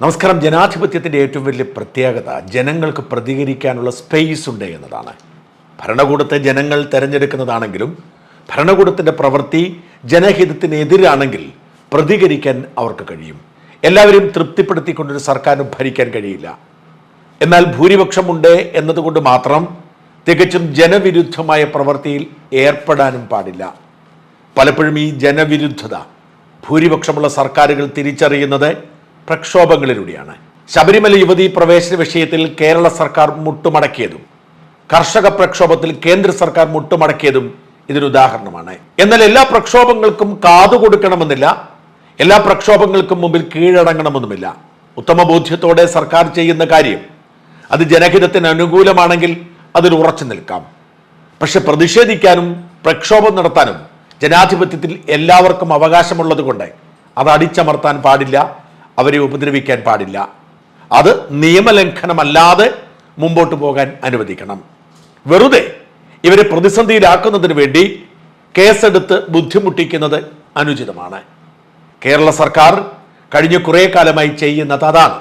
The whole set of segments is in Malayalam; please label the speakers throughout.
Speaker 1: നമസ്കാരം. ജനാധിപത്യത്തിന്റെ ഏറ്റവും വലിയ പ്രത്യേകത ജനങ്ങൾക്ക് പ്രതികരിക്കാനുള്ള സ്പേസ് ഉണ്ട് എന്നതാണ്. ഭരണകൂടത്തെ ജനങ്ങൾ തിരഞ്ഞെടുക്കുന്നതാണെങ്കിലും ഭരണകൂടത്തിന്റെ പ്രവൃത്തി ജനഹിതത്തിനെതിരാണെങ്കിൽ പ്രതികരിക്കാൻ അവർക്ക് കഴിയും. എല്ലാവരെയും തൃപ്തിപ്പെടുത്തിക്കൊണ്ടൊരു സർക്കാരിന് ഭരിക്കാൻ കഴിയില്ല. എന്നാൽ ഭൂരിപക്ഷമുണ്ട് എന്നതുകൊണ്ട് മാത്രം തികച്ചും ജനവിരുദ്ധമായ പ്രവൃത്തിയിൽ ഏർപ്പെടാനും പാടില്ല. പലപ്പോഴും ഈ ജനവിരുദ്ധത ഭൂരിപക്ഷമുള്ള സർക്കാരുകൾ തിരിച്ചറിയുന്നത് പ്രക്ഷോഭങ്ങളിലൂടെയാണ്. ശബരിമല യുവതീ പ്രവേശന വിഷയത്തിൽ കേരള സർക്കാർ മുട്ടുമടക്കിയതും കർഷക പ്രക്ഷോഭത്തിൽ കേന്ദ്ര സർക്കാർ മുട്ടുമടക്കിയതും ഇതിനുദാഹരണമാണ് എന്നാൽ എല്ലാ പ്രക്ഷോഭങ്ങൾക്കും കാതു കൊടുക്കണമെന്നില്ല എല്ലാ പ്രക്ഷോഭങ്ങൾക്കും മുമ്പിൽ കീഴടങ്ങണമെന്നുമില്ല. ഉത്തമ ബോധ്യത്തോടെ സർക്കാർ ചെയ്യുന്ന കാര്യം അത് ജനഹിതത്തിന് അനുകൂലമാണെങ്കിൽ അതിൽ ഉറച്ചു നിൽക്കാം. പക്ഷെ പ്രതിഷേധിക്കാനും പ്രക്ഷോഭം നടത്താനും ജനാധിപത്യത്തിൽ എല്ലാവർക്കും അവകാശമുള്ളത് കൊണ്ട് അത് അടിച്ചമർത്താൻ പാടില്ല. അവരെ ഉപദ്രവിക്കാൻ പാടില്ല. അത് നിയമലംഘനമല്ലാതെ മുമ്പോട്ട് പോകാൻ അനുവദിക്കണം. വെറുതെ ഇവരെ പ്രതിസന്ധിയിലാക്കുന്നതിന് വേണ്ടി കേസെടുത്ത് ബുദ്ധിമുട്ടിക്കുന്നത് അനുചിതമാണ്. കേരള സർക്കാർ കഴിഞ്ഞ കുറേ കാലമായി ചെയ്യുന്നത് അതാണ്.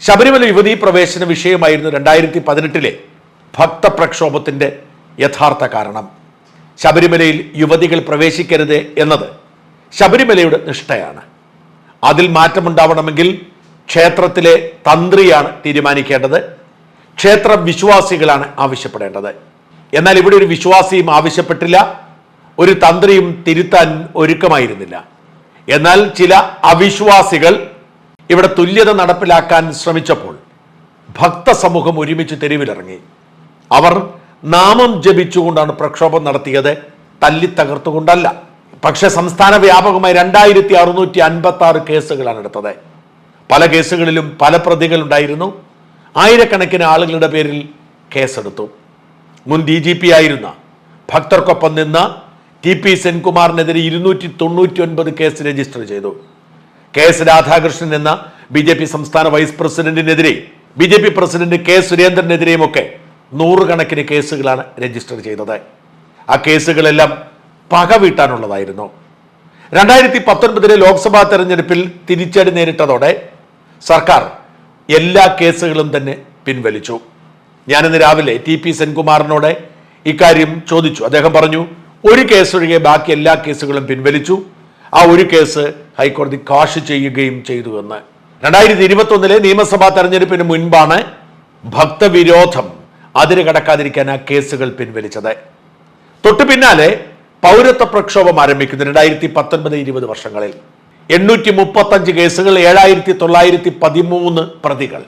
Speaker 1: ശബരിമല യുവതീ പ്രവേശന വിഷയമായിരുന്നു രണ്ടായിരത്തി പതിനെട്ടിലെ ഭക്തപ്രക്ഷോഭത്തിന്റെ യഥാർത്ഥ കാരണം. ശബരിമലയിൽ യുവതികൾ പ്രവേശിക്കരുത് എന്നത് ശബരിമലയുടെ നിഷ്ഠയാണ്. അതിൽ മാറ്റമുണ്ടാവണമെങ്കിൽ ക്ഷേത്രത്തിലെ തന്ത്രിയാണ് തീരുമാനിക്കേണ്ടത്. ക്ഷേത്ര വിശ്വാസികളാണ് ആവശ്യപ്പെടേണ്ടത്. എന്നാൽ ഇവിടെ ഒരു വിശ്വാസിയും ആവശ്യപ്പെട്ടില്ല. ഒരു തന്ത്രിയും തിരുത്താൻ ഒരുക്കമായിരുന്നില്ല. എന്നാൽ ചില അവിശ്വാസികൾ ഇവിടെ തുല്യത നടപ്പിലാക്കാൻ ശ്രമിച്ചപ്പോൾ ഭക്തസമൂഹം ഒരുമിച്ച് തെരുവിലിറങ്ങി. അവർ നാമം ജപിച്ചുകൊണ്ടാണ് പ്രക്ഷോഭം നടത്തിയത്. തല്ലി തകർത്തുകൊണ്ടല്ല പക്ഷെ സംസ്ഥാന വ്യാപകമായി രണ്ടായിരത്തി അറുന്നൂറ്റി അൻപത്തി ആറ് കേസുകളാണ് എടുത്തത്. പല കേസുകളിലും പല പ്രതികളുണ്ടായിരുന്നു. ആയിരക്കണക്കിന് ആളുകളുടെ പേരിൽ കേസെടുത്തു. മുൻ ഡി ജി പി ആയിരുന്ന ഭക്തർക്കൊപ്പം നിന്ന് ടി പി സെൻകുമാറിനെതിരെ ഇരുന്നൂറ്റി തൊണ്ണൂറ്റി ഒൻപത് കേസ് രജിസ്റ്റർ ചെയ്തു. കെ എസ് രാധാകൃഷ്ണൻ എന്ന ബി ജെ പി സംസ്ഥാന vice പ്രസിഡന്റിനെതിരെ B J P president K സുരേന്ദ്രനെതിരെയും ഒക്കെ നൂറുകണക്കിന് കേസുകളാണ് രജിസ്റ്റർ ചെയ്തത്. ആ കേസുകളെല്ലാം പക വീട്ടാനുള്ളതായിരുന്നു. രണ്ടായിരത്തി പത്തൊൻപതിലെ ലോക്സഭാ തെരഞ്ഞെടുപ്പിൽ തിരിച്ചടി നേരിട്ടതോടെ സർക്കാർ എല്ലാ കേസുകളും തന്നെ പിൻവലിച്ചു. ഞാനിന്ന് രാവിലെ ടി പി സെൻകുമാറിനോട് ഇക്കാര്യം ചോദിച്ചു. അദ്ദേഹം പറഞ്ഞു ഒരു കേസൊഴികെ ബാക്കി എല്ലാ കേസുകളും പിൻവലിച്ചു. ആ ഒരു കേസ് ഹൈക്കോടതി കാഷ് ചെയ്യുകയും ചെയ്തു എന്ന്. രണ്ടായിരത്തി ഇരുപത്തി ഒന്നിലെ നിയമസഭാ തെരഞ്ഞെടുപ്പിന് മുൻപാണ് ഭക്തവിരോധം അതിര് കടക്കാതിരിക്കാൻ ആ കേസുകൾ പിൻവലിച്ചത്. തൊട്ടു പിന്നാലെ പൗരത്വ പ്രക്ഷോഭം ആരംഭിക്കുന്നു രണ്ടായിരത്തി പത്തൊൻപത് ഇരുപത് വർഷങ്ങളിൽ. എണ്ണൂറ്റി മുപ്പത്തഞ്ച് കേസുകൾ ഏഴായിരത്തി തൊള്ളായിരത്തി പതിമൂന്ന് പ്രതികൾ.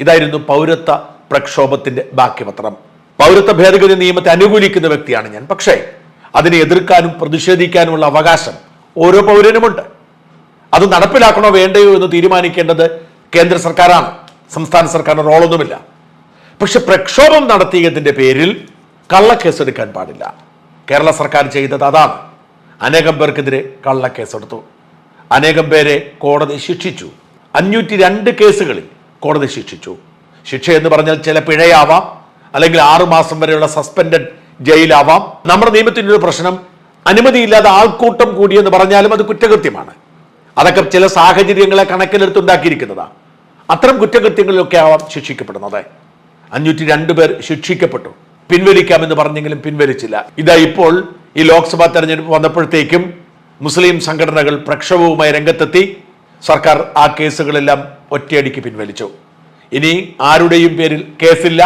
Speaker 1: ഇതായിരുന്നു പൗരത്വ പ്രക്ഷോഭത്തിന്റെ ബാക്കി പത്രം പൗരത്വ ഭേദഗതി നിയമത്തെ അനുകൂലിക്കുന്ന വ്യക്തിയാണ് ഞാൻ. പക്ഷേ അതിനെ എതിർക്കാനും പ്രതിഷേധിക്കാനുമുള്ള അവകാശം ഓരോ പൗരനുമുണ്ട്. അത് നടപ്പിലാക്കണോ വേണ്ടയോ എന്ന് തീരുമാനിക്കേണ്ടത് കേന്ദ്ര സർക്കാരാണ്. സംസ്ഥാന സർക്കാരിന് റോളൊന്നുമില്ല. പക്ഷെ പ്രക്ഷോഭം നടത്തിയതിന്റെ പേരിൽ കള്ളക്കേസെടുക്കാൻ പാടില്ല. കേരള സർക്കാർ ചെയ്തത് അതാണ്. അനേകം പേർക്കെതിരെ കള്ളക്കേസെടുത്തു. അനേകം പേരെ കോടതി ശിക്ഷിച്ചു. അഞ്ഞൂറ്റി രണ്ട് കേസുകളിൽ കോടതി ശിക്ഷിച്ചു. ശിക്ഷ എന്ന് പറഞ്ഞാൽ ചില പിഴയാവാം അല്ലെങ്കിൽ ആറുമാസം വരെയുള്ള സസ്പെൻഡഡ് ജയിലാവാം. നമ്മുടെ നിയമത്തിന്റെ ഒരു പ്രശ്നം അനുമതിയില്ലാതെ ആൾക്കൂട്ടം കൂടിയെന്ന് പറഞ്ഞാലും അത് കുറ്റകൃത്യമാണ്. അതൊക്കെ ചില സാഹചര്യങ്ങളെ കണക്കിലെടുത്തുണ്ടാക്കിയിരിക്കുന്നതാണ് അത്തരം കുറ്റകൃത്യങ്ങളിലൊക്കെ ആവാം ശിക്ഷിക്കപ്പെടുന്നത്. അഞ്ഞൂറ്റി രണ്ട് പേർ ശിക്ഷിക്കപ്പെട്ടു. പിൻവലിക്കാമെന്ന് പറഞ്ഞെങ്കിലും പിൻവലിച്ചില്ല. ഇതാ ഇപ്പോൾ ഈ ലോക്സഭാ തെരഞ്ഞെടുപ്പ് വന്നപ്പോഴത്തേക്കും മുസ്ലിം സംഘടനകൾ പ്രക്ഷോഭവുമായി രംഗത്തെത്തി സർക്കാർ ആ കേസുകളെല്ലാം ഒറ്റയടിക്ക് പിൻവലിച്ചു. ഇനി ആരുടെയും പേരിൽ കേസില്ല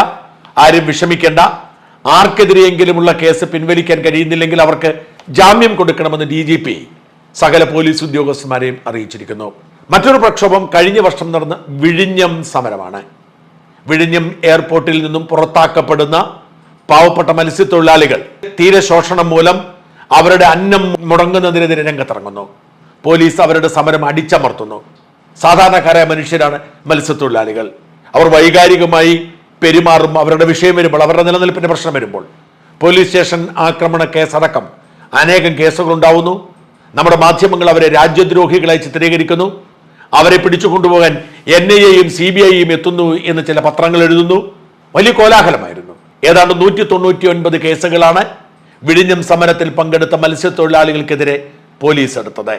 Speaker 1: ആരും വിഷമിക്കേണ്ട. ആർക്കെതിരെയെങ്കിലുമുള്ള കേസ് പിൻവലിക്കാൻ കഴിയുന്നില്ലെങ്കിൽ അവർക്ക് ജാമ്യം കൊടുക്കണമെന്ന് ഡി ജി പി സകല പോലീസ് ഉദ്യോഗസ്ഥന്മാരെയും അറിയിച്ചിരിക്കുന്നു. മറ്റൊരു പ്രക്ഷോഭം കഴിഞ്ഞ വർഷം നടന്ന വിഴിഞ്ഞം സമരമാണ്. വിഴിഞ്ഞം എയർപോർട്ടിൽ നിന്നും പുറത്താക്കപ്പെടുന്ന പാവപ്പെട്ട മത്സ്യത്തൊഴിലാളികൾ. തീരെ ശോഷണം മൂലം അവരുടെ അന്നം മുടങ്ങുന്നതിനെതിരെ രംഗത്തിറങ്ങുന്നു. പോലീസ് അവരുടെ സമരം അടിച്ചമർത്തുന്നു. സാധാരണക്കാരായ മനുഷ്യരാണ് മത്സ്യത്തൊഴിലാളികൾ. അവർ വൈകാരികമായി പെരുമാറും അവരുടെ വിഷയം വരുമ്പോൾ അവരുടെ നിലനിൽപ്പിന്റെ പ്രശ്നം വരുമ്പോൾ. പോലീസ് സ്റ്റേഷൻ ആക്രമണ കേസ് അടക്കം അനേകം കേസുകൾ ഉണ്ടാവുന്നു നമ്മുടെ മാധ്യമങ്ങൾ അവരെ രാജ്യദ്രോഹികളായി ചിത്രീകരിക്കുന്നു. അവരെ പിടിച്ചു കൊണ്ടുപോകാൻ എൻ ഐ എയും സി ബി ഐയും എത്തുന്നു എന്ന് ചില പത്രങ്ങൾ എഴുതുന്നു. വലിയ കോലാഹലമായിരുന്നു. ഏതാണ്ട് നൂറ്റി തൊണ്ണൂറ്റി ഒൻപത് കേസുകളാണ് വിഴിഞ്ഞം സമരത്തിൽ പങ്കെടുത്ത മത്സ്യത്തൊഴിലാളികൾക്കെതിരെ പോലീസ് എടുത്തത്.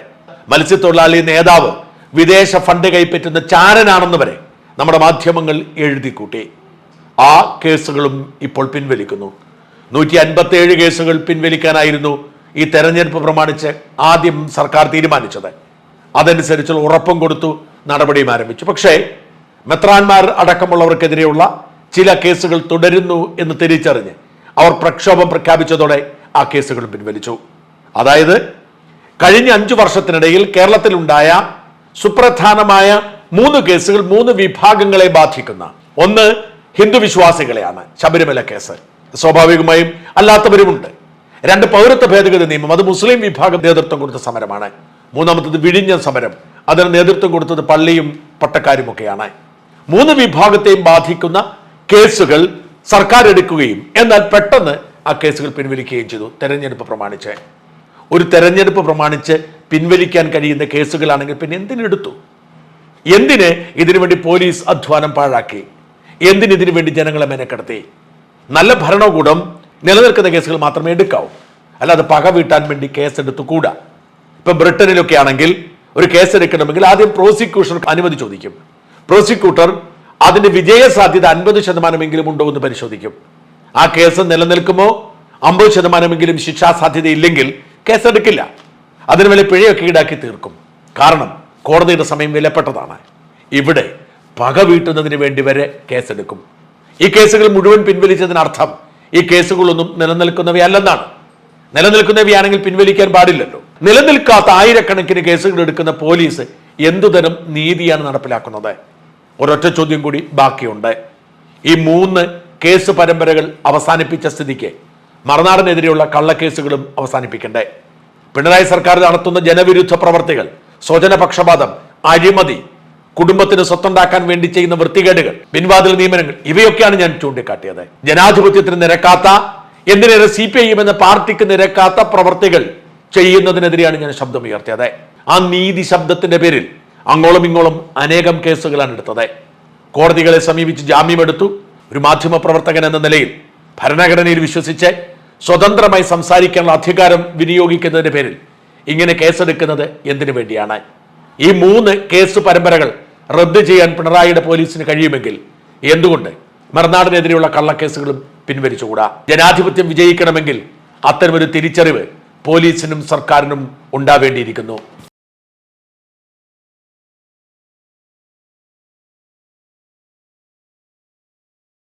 Speaker 1: മത്സ്യത്തൊഴിലാളി നേതാവ് വിദേശ ഫണ്ട് കൈപ്പറ്റുന്ന ചാരനാണെന്ന് വരെ നമ്മുടെ മാധ്യമങ്ങൾ എഴുതി കൂട്ടി ആ കേസുകളും ഇപ്പോൾ പിൻവലിക്കുന്നു. നൂറ്റി അൻപത്തി ഏഴ് കേസുകൾ പിൻവലിക്കാനായിരുന്നു ഈ തെരഞ്ഞെടുപ്പ് പ്രമാണിച്ച് ആദ്യം സർക്കാർ തീരുമാനിച്ചത്. അതനുസരിച്ചുള്ള ഉറപ്പും കൊടുത്തു നടപടിയും ആരംഭിച്ചു. പക്ഷേ മെത്രാന്മാർ അടക്കമുള്ളവർക്കെതിരെയുള്ള ചില കേസുകൾ തുടരുന്നു എന്ന് തിരിച്ചറിഞ്ഞ് അവർ പ്രക്ഷോഭം പ്രഖ്യാപിച്ചതോടെ ആ കേസുകൾ പിൻവലിച്ചു. അതായത് കഴിഞ്ഞ അഞ്ചു വർഷത്തിനിടയിൽ കേരളത്തിലുണ്ടായ സുപ്രധാനമായ മൂന്ന് കേസുകൾ മൂന്ന് വിഭാഗങ്ങളെ ബാധിക്കുന്ന ഒന്ന് ഹിന്ദു വിശ്വാസികളെയാണ് ശബരിമല കേസ്. സ്വാഭാവികമായും അല്ലാത്തവരുമുണ്ട്. രണ്ട് പൗരത്വ ഭേദഗതി നിയമം അത് മുസ്ലിം വിഭാഗം നേതൃത്വം കൊടുത്ത സമരമാണ്. മൂന്നാമത്തത് വിഴിഞ്ഞ സമരം അതിന് നേതൃത്വം കൊടുത്തത് പള്ളിയും പട്ടക്കാരുമൊക്കെയാണ്. മൂന്ന് വിഭാഗത്തെയും ബാധിക്കുന്ന കേസുകൾ സർക്കാർ എടുക്കുകയും എന്നാൽ പെട്ടെന്ന് ആ കേസുകൾ പിൻവലിക്കുകയും ചെയ്തു. തെരഞ്ഞെടുപ്പ് പ്രമാണിച്ച്. ഒരു തെരഞ്ഞെടുപ്പ് പ്രമാണിച്ച് പിൻവലിക്കാൻ കഴിയുന്ന കേസുകളാണെങ്കിൽ പിന്നെ എന്തിനെടുത്തു എന്തിന് ഇതിനു വേണ്ടി പോലീസ് അധ്വാനം പാഴാക്കി? എന്തിന് ഇതിനു വേണ്ടി ജനങ്ങളെ മെനക്കെടുത്തി? നല്ല ഭരണകൂടം നിലനിൽക്കുന്ന കേസുകൾ മാത്രമേ എടുക്കാവൂ. അല്ലാതെ പക വീട്ടാൻ വേണ്ടി കേസെടുത്തു കൂടാ. ഇപ്പൊ ബ്രിട്ടനിലൊക്കെ ആണെങ്കിൽ ഒരു കേസ് എടുക്കണമെങ്കിൽ ആദ്യം പ്രോസിക്യൂഷൻ അനുമതി ചോദിക്കും. പ്രോസിക്യൂട്ടർ അതിന്റെ വിജയ സാധ്യത അൻപത് ശതമാനമെങ്കിലും ഉണ്ടോ എന്ന് പരിശോധിക്കും. ആ കേസ് നിലനിൽക്കുമോ? അമ്പത് ശതമാനമെങ്കിലും ശിക്ഷാ സാധ്യത ഇല്ലെങ്കിൽ കേസെടുക്കില്ല അതിന് വില പിഴയൊക്കെ ഈടാക്കി തീർക്കും. കാരണം കോടതിയുടെ സമയം വിലപ്പെട്ടതാണ്. ഇവിടെ പക വീട്ടുന്നതിന് വേണ്ടി വരെ കേസെടുക്കും. ഈ കേസുകൾ മുഴുവൻ പിൻവലിച്ചതിനർത്ഥം ഈ കേസുകളൊന്നും നിലനിൽക്കുന്നവയല്ലെന്നാണ്. നിലനിൽക്കുന്നവയാണെങ്കിൽ പിൻവലിക്കാൻ പാടില്ലല്ലോ. നിലനിൽക്കാത്ത ആയിരക്കണക്കിന് കേസുകൾ എടുക്കുന്ന പോലീസ് എന്തുതരം നീതിയാണ് നടപ്പിലാക്കുന്നത്? ഒരൊറ്റ ചോദ്യം കൂടി ബാക്കിയുണ്ട്. ഈ മൂന്ന് കേസ് പരമ്പരകൾ അവസാനിപ്പിച്ച സ്ഥിതിക്ക് മറുനാടിനെതിരെയുള്ള കള്ളക്കേസുകളും അവസാനിപ്പിക്കണ്ടേ? പിണറായി സർക്കാർ നടത്തുന്ന ജനവിരുദ്ധ പ്രവർത്തികൾ സ്വജനപക്ഷപാതം അഴിമതി കുടുംബത്തിന് സ്വത്തുണ്ടാക്കാൻ വേണ്ടി ചെയ്യുന്ന വൃത്തികേടുകൾ പിൻവാതിൽ നിയമനങ്ങൾ ഇവയൊക്കെയാണ് ഞാൻ ചൂണ്ടിക്കാട്ടിയത്. ജനാധിപത്യത്തിന് നിരക്കാത്ത എന്തിനേറെ സി പി ഐ എം എന്ന പാർട്ടിക്ക് നിരക്കാത്ത പ്രവർത്തികൾ ചെയ്യുന്നതിനെതിരെയാണ് ഞാൻ ശബ്ദം ശബ്ദമുയർത്തിയത്. ആ നീതി ശബ്ദത്തിന്റെ പേരിൽ അങ്ങോളം ഇങ്ങോളം അനേകം കേസുകളാണ് എടുത്തത്. കോടതികളെ സമീപിച്ച് ജാമ്യമെടുത്തു ഒരു മാധ്യമ പ്രവർത്തകൻ എന്ന നിലയിൽ ഭരണഘടനയിൽ വിശ്വസിച്ച് സ്വതന്ത്രമായി സംസാരിക്കാനുള്ള അധികാരം വിനിയോഗിക്കുന്നതിന്റെ പേരിൽ ഇങ്ങനെ കേസെടുക്കുന്നത് എന്തിനു വേണ്ടിയാണ്? ഈ മൂന്ന് കേസ് പരമ്പരകൾ റദ്ദ് ചെയ്യാൻ പിണറായിയുടെ പോലീസിന് കഴിയുമെങ്കിൽ എന്തുകൊണ്ട് മറുനാടിനെതിരെയുള്ള കള്ളക്കേസുകളും പിൻവലിച്ചുകൂടാ? ജനാധിപത്യം വിജയിക്കണമെങ്കിൽ അത്തരമൊരു തിരിച്ചറിവ് പോലീസിനും സർക്കാരിനും ഉണ്ടാവേണ്ടിയിരിക്കുന്നു.